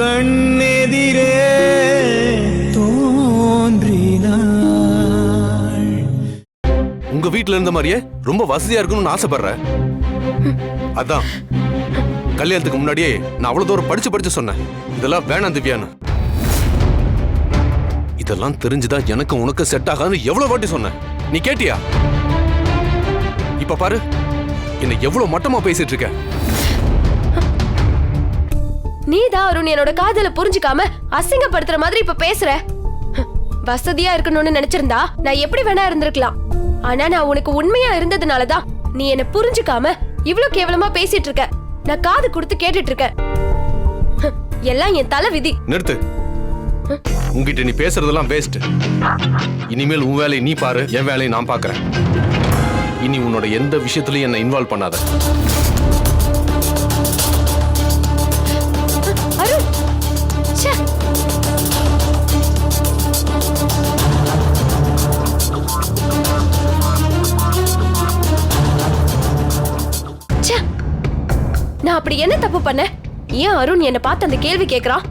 கண்ணெதிரே தோன்றினாள். உங்க வீட்ல இருந்த மாதிரியே ரொம்ப வசதியா இருக்கணும்னு ஆசைப்படுறேன். அதான். கல்யாணத்துக்கு முன்னாடியே நான் அவ்வளவு தூரம் படிச்சு படிச்சு சொன்னேன். இதெல்லாம் வேணாம் திவ்யான்னு. இதெல்லாம் தெரிஞ்சுதான் எனக்கு உனக்கு செட் ஆகாதுன்னு எவ்வளவு வாட்டி சொன்னேன். நீ கேட்டியா? இப்ப பாரு. என்ன எவ்வளவு மட்டமா பேசிட்டு இருக்க? நீ தான் அருண் என்னோட காதல புரிஞ்சுக்காம அசிங்கப்படுத்துற மாதிரி இப்ப பேசுற? வசதியா இருக்கணும்னு நினைச்சிருந்தா நான் எப்படி வேணா இருந்திருக்கலாம். ஆனா நான் உனக்கு உண்மையா இருந்ததுனாலதான் நீ என்ன புரிஞ்சுக்காம இவ்ளோ கேவலமா பேசிட்டு இருக்க. நான் காது கொடுத்து கேட்டுட்டு இருக்கேன். எல்லாம் என் தலை விதி. நிறுத்து. உங்ககிட்ட நீ பேசுறதெல்லாம் வேஸ்ட் இனிமேல் உன் வேலையை நீ பாரு என் வேலையை நான் பாக்குறேன். இனி உன்னோட எந்த விஷயத்துலயும் என்ன இன்வால்வ் பண்ணாத. அப்படி என்ன தப்பு பண்ண? ஏன் அருண் என்ன பார்த்து அந்த கேள்வி கேக்குறான்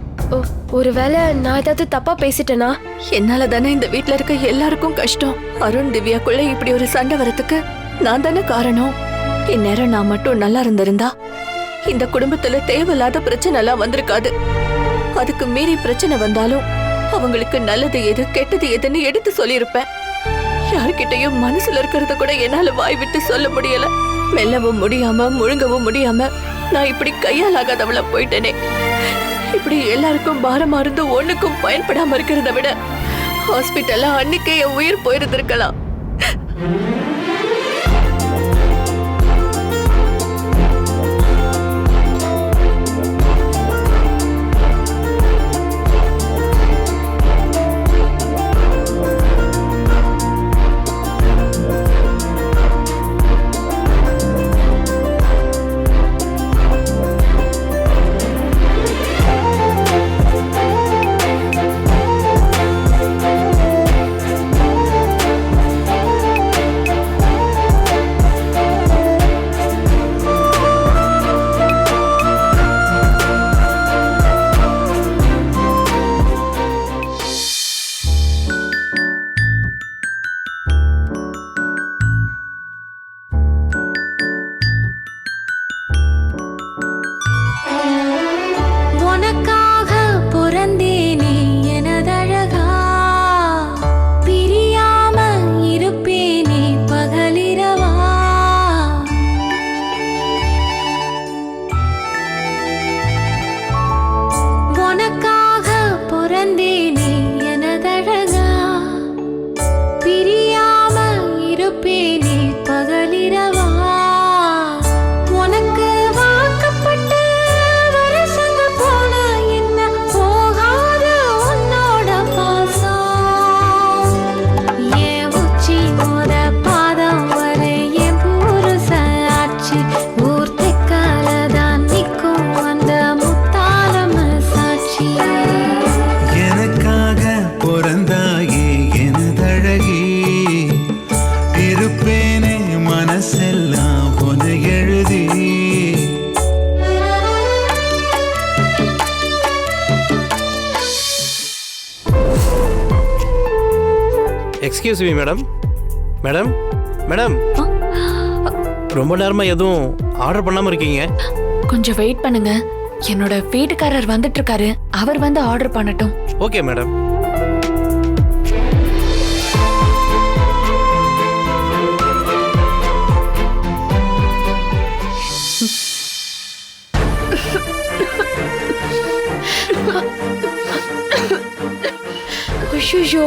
ஒருவேளை நான் ஏதாவது தப்பா பேசிட்டேனா? என்னால தானே இந்த வீட்ல இருக்க எல்லாருக்கும் கஷ்டம். அருண் திவ்யாக்குள்ள இப்படி ஒரு சண்டை வரத்துக்கு நான் தானே காரணம்? இந்நேரம் நான் மட்டும் நல்லா இருந்திருந்தா இந்த குடும்பத்துல தேவையில்லாத பிரச்சனை எல்லாம் வந்திருக்காது. அதுக்கு மீறி பிரச்சனை வந்தாலும் அவங்களுக்கு நல்லது எது கெட்டது எதுன்னு எடுத்து சொல்லியிருப்பேன். யார்கிட்டயும் மனசுல இருக்கிறத கூட என்னால வாய் விட்டு சொல்ல முடியல. மெல்லவும் முடியாம முழுங்கவும் முடியாம நான் இப்படி கையால் ஆகாதவள போயிட்டேனே. இப்படி எல்லாருக்கும் பாரமா இருந்து ஒண்ணுக்கும் பயன்படாம இருக்கிறத விட ஹாஸ்பிட்டல்ல அன்னைக்கே என் உயிர் போயிருந்திருக்கலாம். and the excuse me madam madam madam ரொம்ப நேரமா எதுவும் ஆர்டர் பண்ணாம இருக்கீங்க. கொஞ்சம் வெயிட் பண்ணுங்க. என்னோட வீட்டுக்காரர் வந்துட்டு இருக்காரு அவர் வந்து ஆர்டர் பண்ணட்டும். ஓகே மேடம் ஐயோ.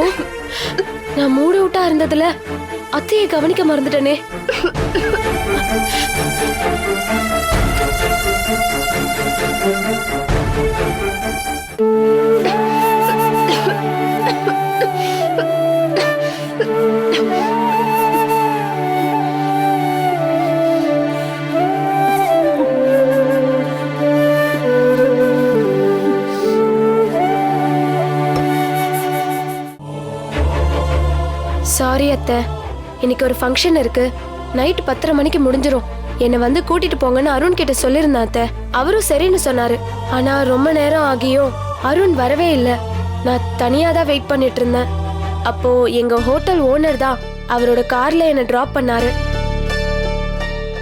நான் மூடு விட்டா இருந்ததுல அத்தையை கவனிக்க மறந்துட்டேனே. அத்தை. இன்னைக்கு ஒரு ஃபங்க்ஷன் இருக்கு. நைட் பத்தரை மணிக்கு முடிஞ்சிரும். என்னை வந்து கூட்டிட்டு போங்கன்னு அருண் கிட்ட சொல்லியிருந்தேன் அத்தை. அவரும் சரின்னு சொன்னாரு. ஆனா ரொம்ப நேரம் ஆகியும் அருண் வரவே இல்லை. நான் தனியா தான் வெயிட் பண்ணிட்டு இருந்தேன். அப்போ எங்க ஹோட்டல் ஓனர் தான் அவரோட கார்ல என்னை டிராப் பண்ணாரு.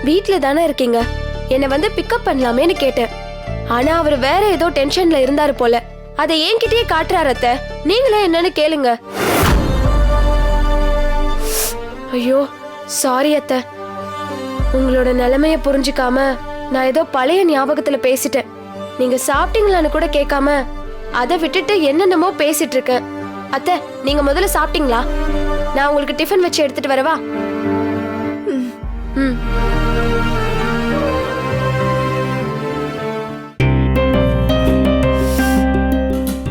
வீட்டில் தானே இருக்கீங்க? என்னை வந்து பிக்கப் பண்ணலாமேன்னு கேட்டேன். ஆனா அவர் வேற ஏதோ டென்ஷன்ல இருந்தாரு போல. அதை என்கிட்டயே காட்டுறாரு அத்தை. நீங்களே என்னன்னு கேளுங்க. ஐயோ சாரி அத்தை. உங்களோட நிலைமைய புரிஞ்சுக்காம நான் ஏதோ பழைய ஞாபகத்துல பேசிட்டேன். நீங்க சாப்பிட்டீங்களான்னு கூட கேட்காம அதை விட்டுட்டு என்னென்னமோ பேசிட்டு இருக்கேன் அத்தை நீங்க முதல்ல சாப்பிட்டீங்களா? நான் உங்களுக்கு டிஃபன் வச்சு எடுத்துட்டு வரவா? ம்.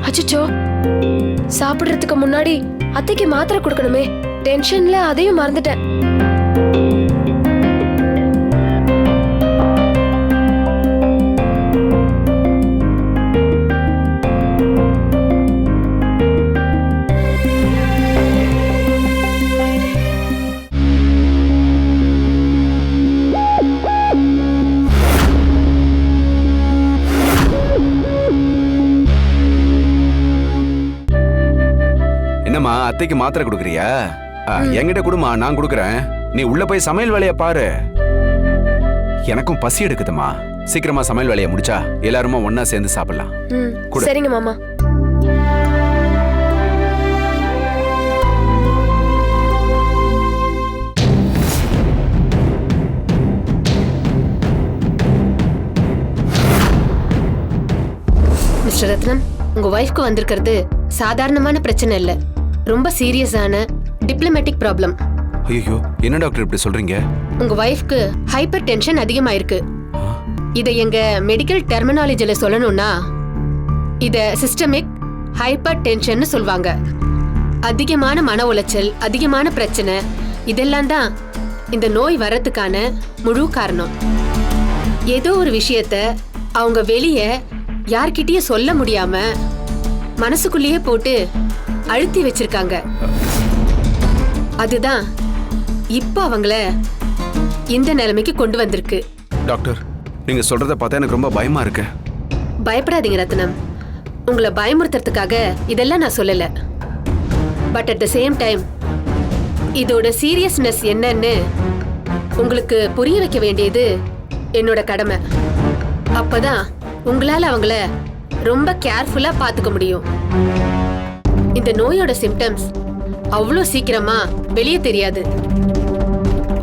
அச்சச்சோ சாப்பிடுறதுக்கு முன்னாடி அத்தைக்கு மாத்திரை கொடுக்கணுமே. டென்ஷன்ல அதையும் மறந்துட்டேன். என்னம்மா அத்தைக்கு மாத்திரை கொடுக்குறியா? என்கிட்ட கொடுமா நான் கொடுக்குறேன். நீ உள்ள போய் சமையல் வேலைய பாரு. எனக்கும் பசி எடுக்குதுமா சீக்கிரமா சமையல் வேலையை முடிச்சா எல்லாருமா ஒண்ணா சேர்ந்து சாப்பிடலாம். சரிங்க மாமா. மிஸ்டர் ரத்னம் உங்க ஒய்ஃப்க்கு வந்திருக்கிறது சாதாரணமான பிரச்சனை இல்ல. ரொம்ப சீரியஸான டிப்ளமேட்டிக் ப்ராப்ளம் ஐயோ என்ன டாக்டர் இப்படி சொல்றீங்க? உங்க ஒய்ஃப்க்கு ஹைப்பர் டென்ஷன் அதிகமாயிருக்கு. இதை எங்க மெடிக்கல் டெர்மினாலஜில சொல்லணும்னா இத சிஸ்டமிக் ஹைப்பர் டென்ஷன் சொல்வாங்க. அதிகமான மன உளைச்சல் அதிகமான பிரச்சனை இதெல்லாம் தான் இந்த நோய் வரதுக்கான முழு காரணம். ஏதோ ஒரு விஷயத்த அவங்க வெளிய யார்கிட்டயும் சொல்ல முடியாம மனசுக்குள்ளேயே போட்டு அழுத்தி வச்சிருக்காங்க. அதுதான். இப்ப அவங்கள இந்த நிலைமைக்கு கொண்டு வந்திருக்கு. டாக்டர் நீங்க சொல்றத பார்த்தா எனக்கு ரொம்ப பயமா இருக்கு. பயப்படாதீங்க ரத்னம். உங்களை பயமுறுத்துறதுக்காக இதெல்லாம் நான் சொல்லல. But at the same time இதோட சீரியஸ்னஸ் என்னன்னு உங்களுக்கு புரிய வைக்க வேண்டியது என்னோட கடமை. அப்பதான் உங்களால அவங்கள ரொம்ப கேர்ஃபுல்லா பாத்துக்க முடியும். இந்த நோயோட சிம்டம்ஸ் அவ்வளோ சீக்கிரமா வெளியே தெரியாது.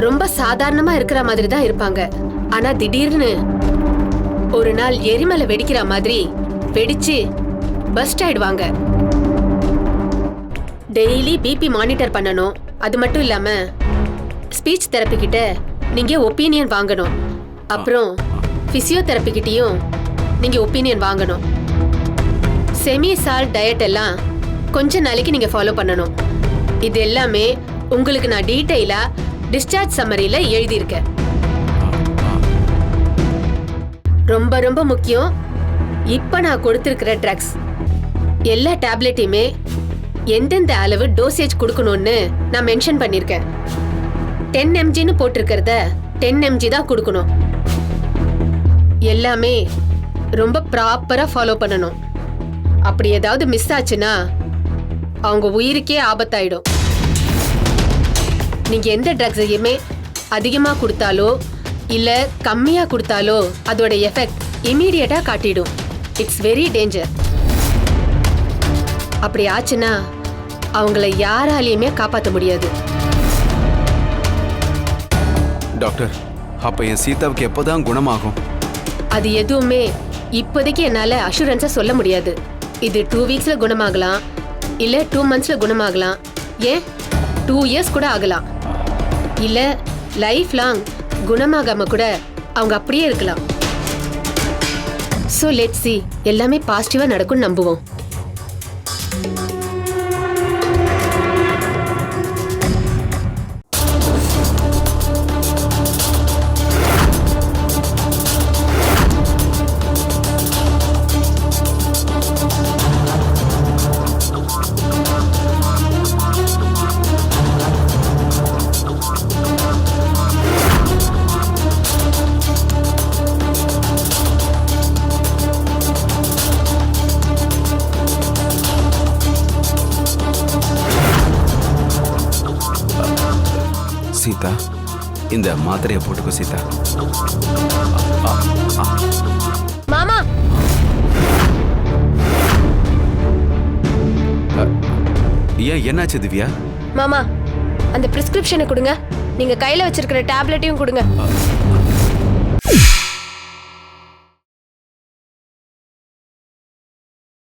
ரொம்ப சாதாரணமா இருக்கிற மாதிரி தான் இருப்பாங்க. ஆனா திடீர்னு ஒரு நாள் எரிமலை வெடிக்கிற மாதிரி வெடிச்சு பஸ்ட் ஆயிடுவாங்க. டெய்லி பிபி மானிட்டர் பண்ணணும். அது மட்டும் இல்லாம ஸ்பீச் தெரப்பி கிட்ட நீங்க ஒப்பீனியன் வாங்கணும். அப்புறம் பிசியோதெரப்பி கிட்டயும் நீங்க ஒப்பீனியன் வாங்கணும். செமி சால்ட் டயட் எல்லாம் கொஞ்ச நாளைக்கு நீங்க ஃபாலோ பண்ணணும். இது எல்லாமே உங்களுக்கு நான் டீட்டெயிலா டிஸ்சார்ஜ் சம்மரியில எழுதியிருக்கேன். ரொம்ப ரொம்ப முக்கியம். இப்போ நான் கொடுத்துருக்கிற ட்ரக்ஸ் எல்லா டேப்லெட்டையுமே எந்தெந்த அளவு டோசேஜ் கொடுக்கணும்னு நான் மென்ஷன் பண்ணியிருக்கேன். டென் எம்ஜின்னு போட்டிருக்கிறத டென் எம்ஜி தான் கொடுக்கணும். எல்லாமே ரொம்ப ப்ராப்பராக ஃபாலோ பண்ணணும். அப்படி ஏதாவது மிஸ் ஆச்சுன்னா அவங்க உயிருக்கே ஆபத்தாயிடும். நீங்க எந்த ட்ரக்ஸையுமே அதிகமா கொடுத்தாலோ இல்ல கம்மியா கொடுத்தாலோ அதோட எஃபெக்ட் இமீடியட்டா காட்டிடும். இட்ஸ் வெரி டேஞ்சர் அப்படி ஆச்சுன்னா அவங்கள யாராலையுமே காப்பாற்ற முடியாது. டாக்டர் அப்ப என் சீதாவுக்கு எப்போதான் குணமாகும்? அது எதுவுமே இப்போதைக்கு என்னால அஷூரன்ஸா சொல்ல முடியாது. இது டூ வீக்ஸ்ல குணமாகலாம். இல்ல டூ மந்த்ஸ்ல குணமாகலாம். ஏன்? டூ இயர்ஸ் கூட ஆகலாம். இல்ல லைஃப் லாங் குணமாகாம கூட அவங்க அப்படியே இருக்கலாம். ஸோ லெட் சி எல்லாமே பாசிட்டிவா நடக்கும்னு நம்புவோம். இந்த மாத்திரையை போட்டுக்கோ சீதா. மாமா. ஏன் என்னாச்சு திவ்யா? மாமா அந்த பிரிஸ்கிரிப்ஷனை கொடுங்க. நீங்க கையில வச்சிருக்கிற டேப்லெட்டையும் கொடுங்க.